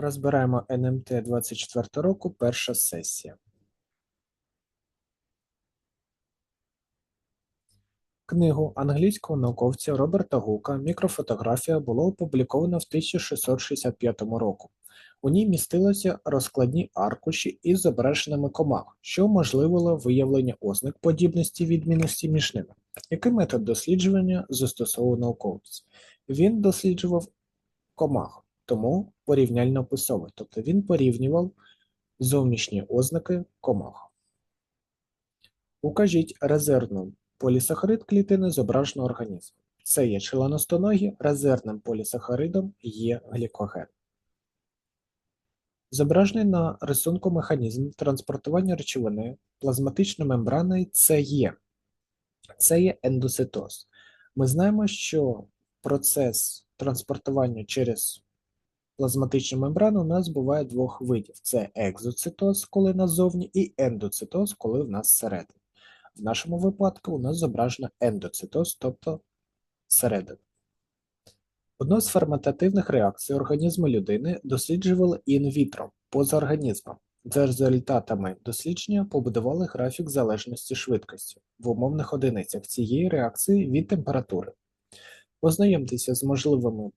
Розбираємо НМТ 24 року, перша сесія. Книгу англійського науковця Роберта Гука «Мікрофотографія» було опубліковано в 1665 року. У ній містилися розкладні аркуші із зображеннями комах, що уможливило виявлення ознак подібності відмінності між ними. Який метод досліджування застосовував науковець? Він досліджував комах, тому порівняльно описовий, тобто він порівнював зовнішні ознаки комах. Укажіть резервну полісахарид клітини зображеного організму. Це є членостоногі, резервним полісахаридом є глікоген. Зображений на рисунку механізм транспортування речовини плазматичною мембраною це є. Це є ендоцитоз. Ми знаємо, що процес транспортування через плазматичну мембрану у нас буває двох видів: це екзоцитоз, коли назовні, і ендоцитоз, коли в нас всередині. В нашому випадку у нас зображено ендоцитоз, тобто всередину. Одну з ферментативних реакцій організму людини досліджували інвітро поза організмом. За результатами дослідження побудували графік залежності швидкості в умовних одиницях цієї реакції від температури. Ознайомтеся з можливими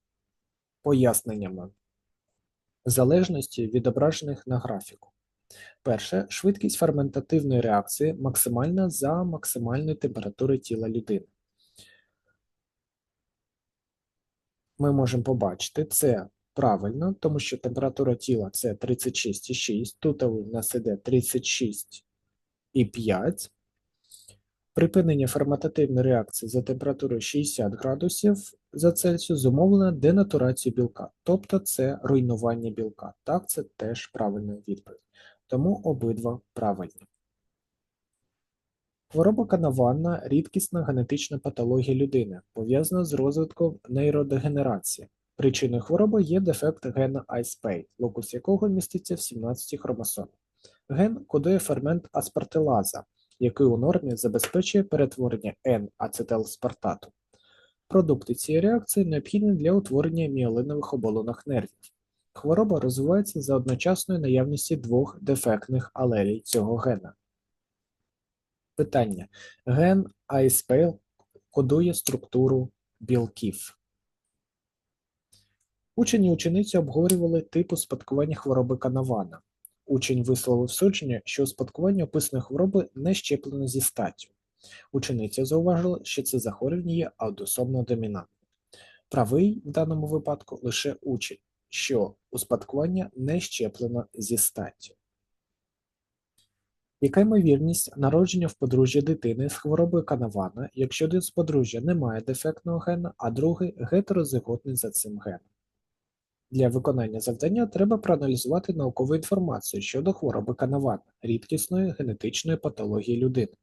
поясненнями залежності, відображених на графіку. Перше, швидкість ферментативної реакції максимальна за максимальної температури тіла людини. Ми можемо побачити це правильно, тому що температура тіла це 36,6, тут у нас іде 36,5. Припинення ферментативної реакції за температурою 60 градусів за Цельсію зумовлено денатурацією білка, тобто це руйнування білка. Так, це теж правильна відповідь. Тому обидва правильні. Хвороба канаванна – рідкісна генетична патологія людини, пов'язана з розвитком нейродегенерації. Причиною хвороби є дефект гена ISPADE, локус якого міститься в 17 хромосомі. Ген кодує фермент аспартилаза, який у нормі забезпечує перетворення N-ацетилспартату. Продукти цієї реакції необхідні для утворення міолинових оболонок нервів. Хвороба розвивається за одночасної наявності двох дефектних алелій цього гена. Питання. Ген ISPALE кодує структуру білків. Учені учениці обговорювали типу спадкування хвороби Канавана. Учень висловив судження, що успадкування описаної хвороби не щеплено зі статтю. Учениця зауважила, що це захворювання є аутосомно домінантним. Правий в даному випадку лише учень, що успадкування не щеплено зі статтю. Яка ймовірність народження в подружжя дитини з хворобою Канавана, якщо один з подружжя не має дефектного гена, а другий гетерозиготний за цим геном? Для виконання завдання треба проаналізувати наукову інформацію щодо хвороби Канавана, рідкісної генетичної патології людини.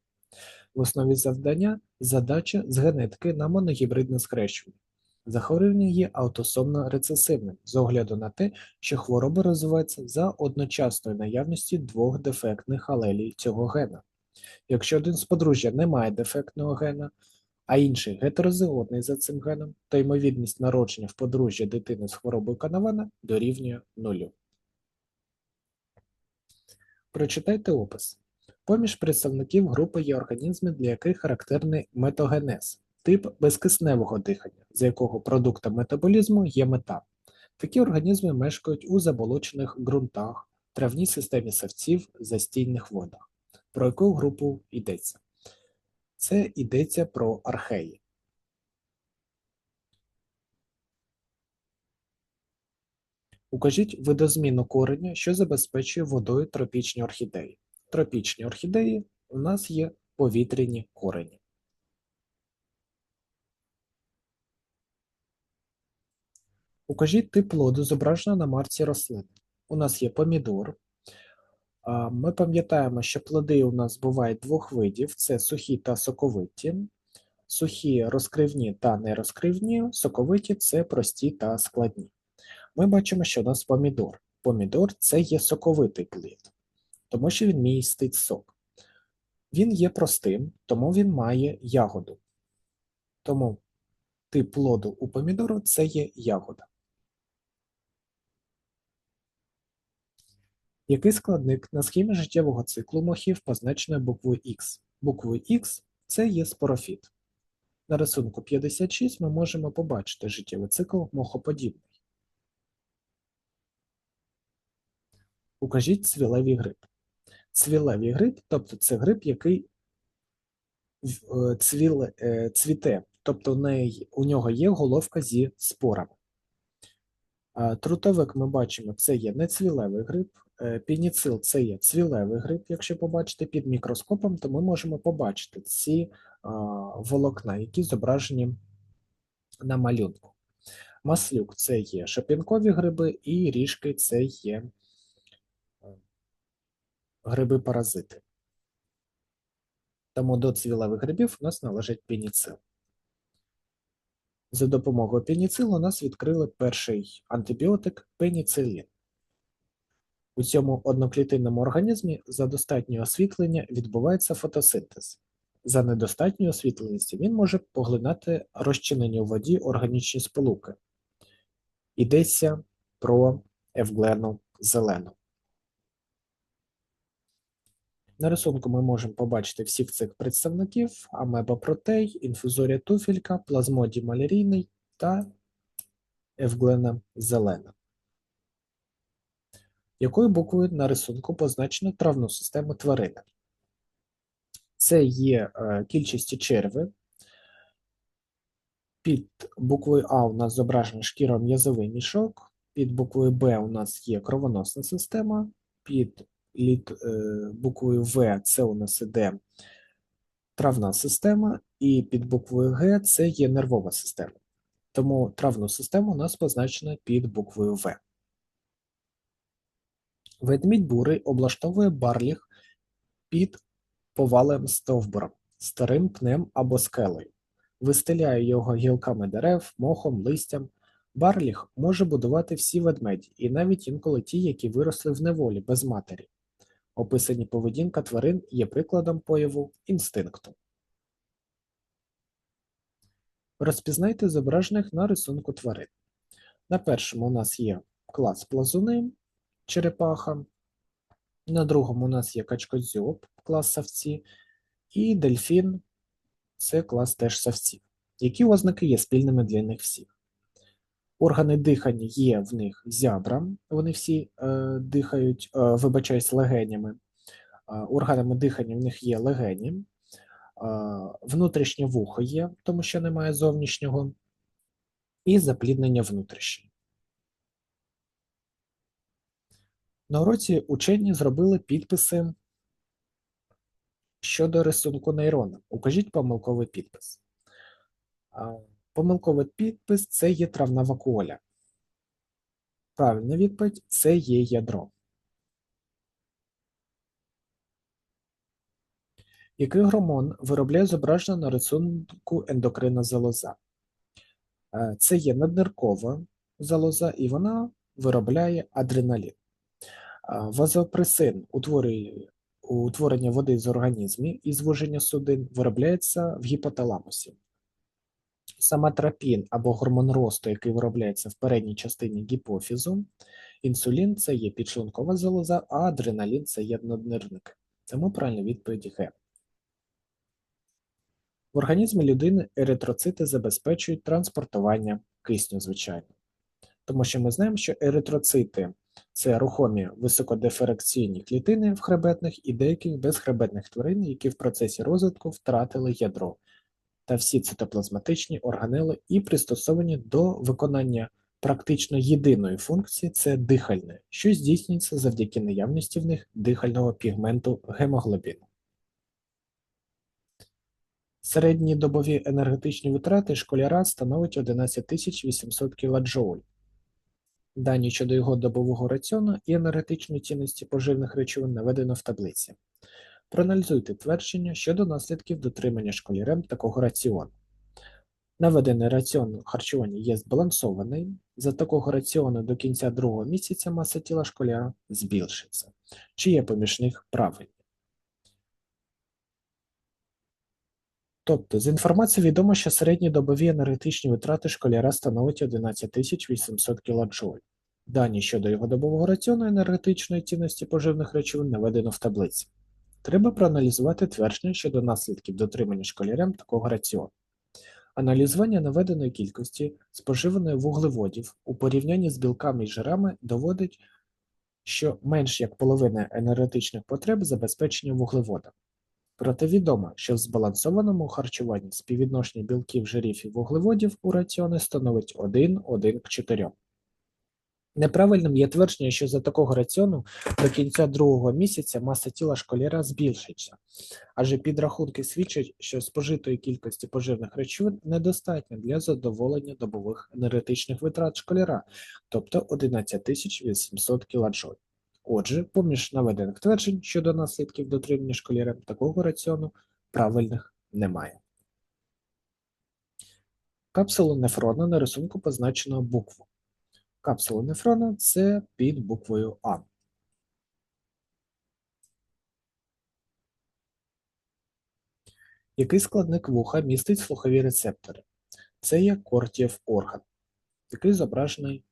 В основі завдання задача з генетики на моногібридне схрещування. Захворювання є аутосомно рецесивним з огляду на те, що хвороба розвивається за одночасної наявності двох дефектних алелій цього гена. Якщо один з подружжя не має дефектного гена, а інший гетерозиготний за цим геном, то ймовірність народження в подружжя дитини з хворобою Канавана дорівнює нулю. Прочитайте опис. Поміж представників групи є організми, для яких характерний метогенез, тип безкисневого дихання, за якого продуктом метаболізму є метан. Такі організми мешкають у заболочених ґрунтах, травній системі савців, застійних водах. Про яку групу йдеться? Це йдеться про археї. Укажіть видозміну кореня, що забезпечує водою тропічні орхідеї. Тропічні орхідеї у нас є повітряні корені. Укажіть тип плоду, зображеного на марці рослини. У нас є помідор. Ми пам'ятаємо, що плоди у нас бувають двох видів: це сухі та соковиті. Сухі розкривні та нерозкривні, соковиті це прості та складні. Ми бачимо, що у нас помідор. Помідор це є соковитий плід, тому що він містить сок. Він є простим, тому він має ягоду. Тому тип плоду у помідору це є ягода. Який складник на схемі життєвого циклу мохів позначено буквою Х? Буквою Х це є спорофіт. На рисунку 56 ми можемо побачити життєвий цикл мохоподібний. Укажіть цвілевий гриб. Цвілевий гриб, тобто це гриб, який е, цвіле, е, цвіте, тобто у нього є головка зі спорами. Трутовик ми бачимо, це є нецвілевий гриб, е, пініцил це є цвілевий гриб. Якщо побачити під мікроскопом, то ми можемо побачити ці волокна, які зображені на малюнку. Маслюк це є шипінкові гриби, і ріжки це є е, гриби-паразити. Тому до цвілевих грибів у нас належить пеніцил. За допомогою пеніцилу у нас відкрили перший антибіотик пеніцилін. У цьому одноклітинному організмі за достатнього освітлення відбувається фотосинтез. За недостатньої освітленості він може поглинати розчинені у воді органічні сполуки. Йдеться про евглену зелену. На рисунку ми можемо побачити всіх цих представників: амебопротей, інфузорія туфелька, плазмодій малярійний та евглена зелена. Якою буквою на рисунку позначено травну систему тварини? Це є е, кільчасті черви. Під буквою А у нас зображений шкіром'язовий мішок, під буквою Б у нас є кровоносна система, під е, буквою В це у нас іде травна система, і під буквою Г це є нервова система. Тому травну систему у нас позначено під буквою В. Ведмідь бурий облаштовує барліг під повалим стовбуром, старим пнем або скелею, вистеляє його гілками дерев, мохом, листям. Барліг може будувати всі ведмеді, і навіть інколи ті, які виросли в неволі без матері. Описані поведінка тварин є прикладом появу інстинкту. Розпізнайте зображених на рисунку тварин. На першому у нас є клас плазуни, черепаха, на другому у нас є качкодзьоб, клас савці, і дельфін це клас теж савців. Які ознаки є спільними для них всіх? Органи дихання є в них зябра, вони всі е, дихають, е, вибачаюсь, легенями. Е, органами дихання в них є легені, е, внутрішнє вухо є, тому що немає зовнішнього, і запліднення внутрішнє. На уроці учені зробили підписи щодо рисунку нейрона. Укажіть помилковий підпис. Помилковий підпис це є травна вакуоля. Правильна відповідь це є ядро. Який гормон виробляє зображення на рисунку ендокринна залоза? Е, Це є надниркова залоза, і вона виробляє адреналін. Вазопресин утворення води з організмів і звуження судин виробляється в гіпоталамусі. Самотропін або гормон росту, який виробляється в передній частині гіпофізу. Інсулін це є підшлункова залоза, а адреналін це є наднирник. Тому правильна відповідь Г. В організмі людини еритроцити забезпечують транспортування кисню, звичайно. Тому що ми знаємо, що еритроцити це рухомі високодиферекційні клітини в хребетних і деяких безхребетних тварин, які в процесі розвитку втратили ядро та всі цитоплазматичні органели і пристосовані до виконання практично єдиної функції це дихальне, що здійснюється завдяки наявності в них дихального пігменту гемоглобіну. Середні добові енергетичні витрати школяра становить 11 800 кДж. Дані щодо його добового раціону і енергетичної цінності поживних речовин наведено в таблиці. Проаналізуйте твердження щодо наслідків дотримання школярем такого раціону. Наведений раціон харчування є збалансований. За такого раціону до кінця другого місяця маса тіла школяра збільшиться. Чи є поміж них правильні? Тобто, з інформації відомо, що середні добові енергетичні витрати школяра становить 11 800 кДж. Дані щодо його добового раціону енергетичної цінності поживних речовин наведено в таблиці. Треба проаналізувати твердження щодо наслідків дотримання школярям такого раціону. Аналізування наведеної кількості споживаної вуглеводів у порівнянні з білками і жирами доводить, що менш як половина енергетичних потреб забезпечені вуглеводами. Проте відомо, що в збалансованому харчуванні співвідношення білків, жирів і вуглеводів у раціони становить 1,1 к 4. Неправильним є твердження, що за такого раціону до кінця другого місяця маса тіла школяра збільшиться, адже підрахунки свідчать, що спожитої кількості поживних речовин недостатньо для задоволення добових енергетичних витрат школяра, тобто 11 800 кДж. Отже, поміж наведених тверджень щодо наслідків дотримання школярем такого раціону правильних немає. Капсулу нефрона на рисунку позначено букву. Капсула нефрона це під буквою А. Який складник вуха містить слухові рецептори? Це є кортієв орган, який зображений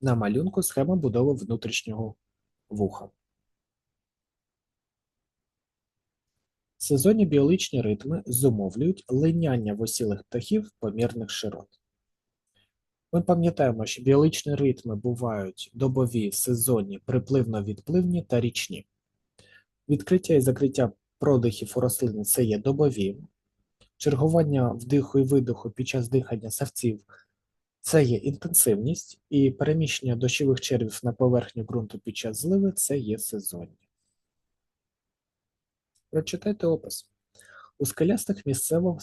на малюнку схема будови внутрішнього вуха. Сезонні біологічні ритми зумовлюють линяння вусілих птахів помірних широт. Ми пам'ятаємо, що біологічні ритми бувають добові, сезонні, припливно-відпливні та річні. Відкриття і закриття продихів у рослини це є добові, чергування вдиху і видиху під час дихання савців це є інтенсивність, і переміщення дощових червів на поверхню ґрунту під час зливи це є сезонні. Прочитайте опис. У скелястих місцевого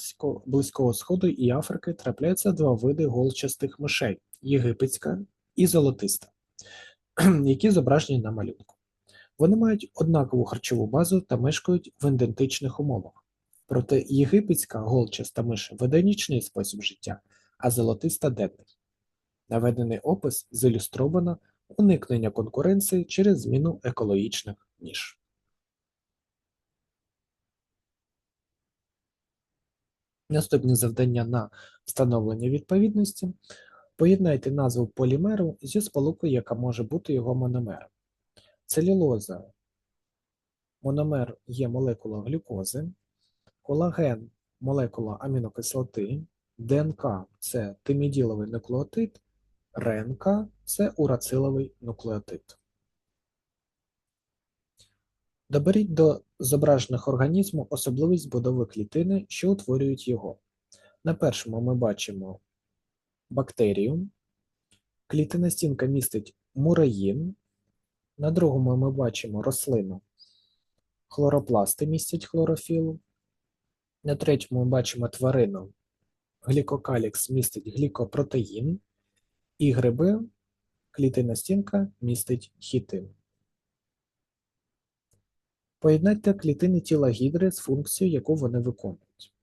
Близького Сходу і Африки трапляються два види голчастих мишей єгипетська і золотиста, які зображені на малюнку. Вони мають однакову харчову базу та мешкають в ідентичних умовах. Проте єгипетська голчаста миш веде нічний спосіб життя, а золотиста денний. Наведений опис зілюстровано уникнення конкуренції через зміну екологічних ніж. Наступне завдання на встановлення відповідності. Поєднайте назву полімеру зі сполукою, яка може бути його мономером. Целюлоза мономер є молекула глюкози, колаген молекула амінокислоти, ДНК це тиміділовий нуклеотид, РНК це урациловий нуклеотид. Доберіть до зображених організму особливість будови клітини, що утворюють його. На першому ми бачимо бактерію, клітина стінка містить мураїн, на другому ми бачимо рослину, хлоропласти містять хлорофіл, на третьому ми бачимо тварину, глікокалікс містить глікопротеїн, і гриби, клітина стінка містить хітин. Поєднайте клітини тіла гідри з функцією, яку вони виконують.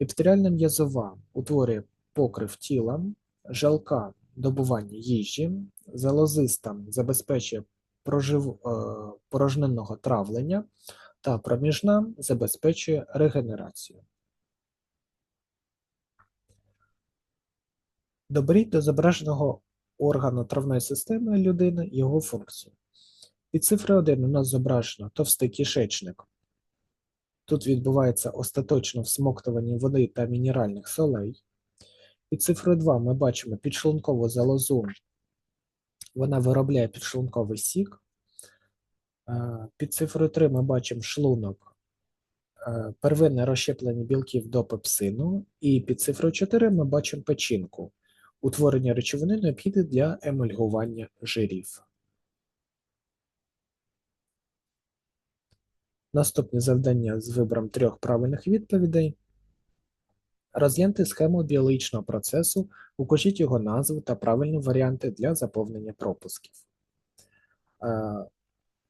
Епітеріальна м'язова утворює покрив тіла, жалка добування їжі, залозиста забезпечує прожив... Е, порожнинного травлення та проміжна забезпечує регенерацію. Доберіть до зображеного органу травної системи людини його функцію. Під цифрою 1 у нас зображено товстий кишечник. Тут відбувається остаточне всмоктування води та мінеральних солей. Під цифрою 2 ми бачимо підшлункову залозу. Вона виробляє підшлунковий сік. Е, під цифрою 3 ми бачимо шлунок, е, первинне розщеплення білків до пепсину. І під цифрою 4 ми бачимо печінку, утворення речовини необхідне для емульгування жирів. Наступне завдання з вибором трьох правильних відповідей. Розгляньте схему біологічного процесу, укажіть його назву та правильні варіанти для заповнення пропусків. Е,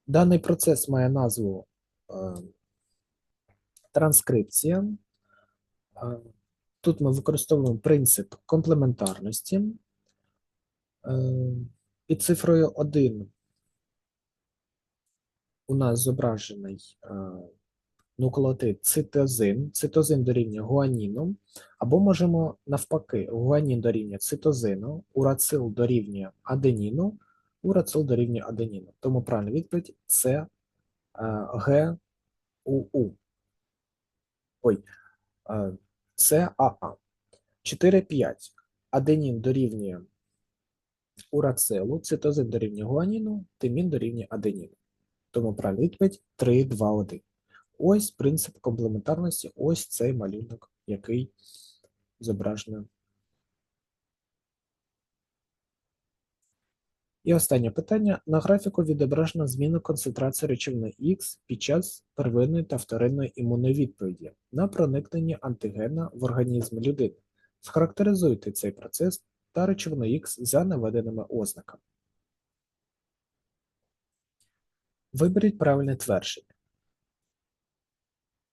даний процес має назву е, транскрипція. Е, тут ми використовуємо принцип комплементарності. Під цифрою 1 у нас зображений нуклеотид цитозин, цитозин дорівнює гуаніну, або можемо навпаки, гуанін дорівнює цитозину, урацил дорівнює аденіну, урацил дорівнює аденіну. Тому правильна відповідь це е, Г УУ. Ой, е, це АА. 4-5. Аденін дорівнює урацилу, цитозин дорівнює гуаніну, тимін дорівнює аденіну. Тому правильна відповідь 3, 2, 1. Ось принцип комплементарності, ось цей малюнок, який зображено. І останнє питання. На графіку відображено зміну концентрації речовини Х під час первинної та вторинної імунної відповіді на проникнення антигена в організм людини. Схарактеризуйте цей процес та речовину Х за наведеними ознаками. Виберіть правильне твердження.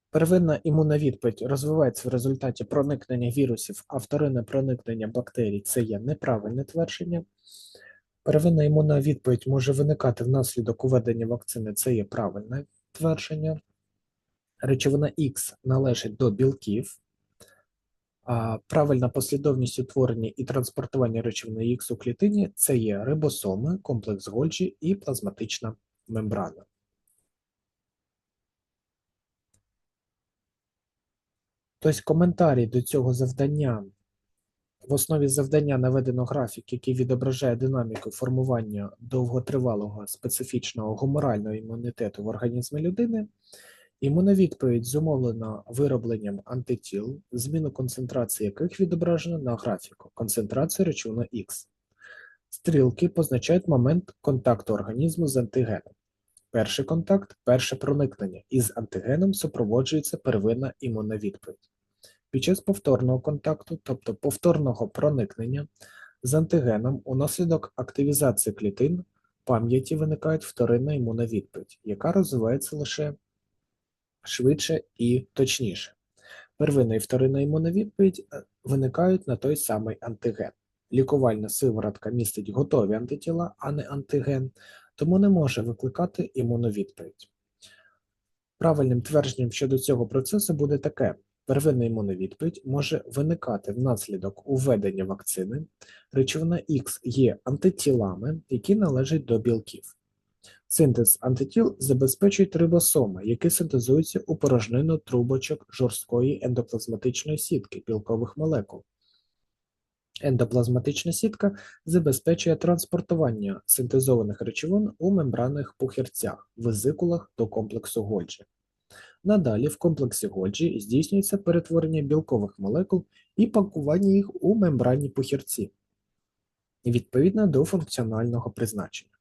Первинна імунна відповідь розвивається в результаті проникнення вірусів, а вторинне проникнення бактерій це є неправильне твердження. Первинна імунна відповідь може виникати внаслідок уведення вакцини, це є правильне твердження. Речовина Х належить до білків. Правильна послідовність утворення і транспортування речовини Х у клітині це є рибосоми, комплекс Гольджі і плазматична мембрана. Тобто коментарі до цього завдання в основі завдання наведено графік, який відображає динаміку формування довготривалого специфічного гуморального імунітету в організмі людини. Імунна відповідь зумовлена виробленням антитіл, зміну концентрації яких відображено на графіку концентрації речовини Х. Стрілки позначають момент контакту організму з антигеном. Перший контакт перше проникнення, із антигеном супроводжується первинна імунна відповідь. Під час повторного контакту, тобто повторного проникнення з антигеном, унаслідок активізації клітин пам'яті виникає вторинна імунна відповідь, яка розвивається лише швидше і точніше. Первинна і вторинна імунна відповідь е, виникають на той самий антиген. Лікувальна сиворотка містить готові антитіла, а не антиген, тому не може викликати імунну відповідь. Правильним твердженням щодо цього процесу буде таке: Первинна імунна відповідь може виникати внаслідок уведення вакцини. Речовина Х є антитілами, які належать до білків. Синтез антитіл забезпечують рибосоми, які синтезуються у порожнину трубочок жорсткої ендоплазматичної сітки білкових молекул. Ендоплазматична сітка забезпечує транспортування синтезованих речовин у мембранних пухирцях, везикулах до комплексу Гольджі. Надалі в комплексі Гольджі здійснюється перетворення білкових молекул і пакування їх у мембранні похірці відповідно до функціонального призначення.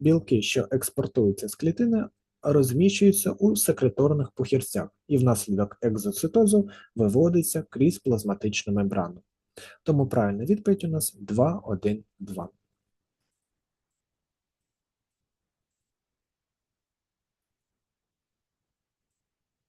Білки, що експортуються з клітини, розміщуються у секреторних похірцях і внаслідок екзоцитозу виводиться крізь плазматичну мембрану. Тому правильна відповідь у нас 2, 1, 2.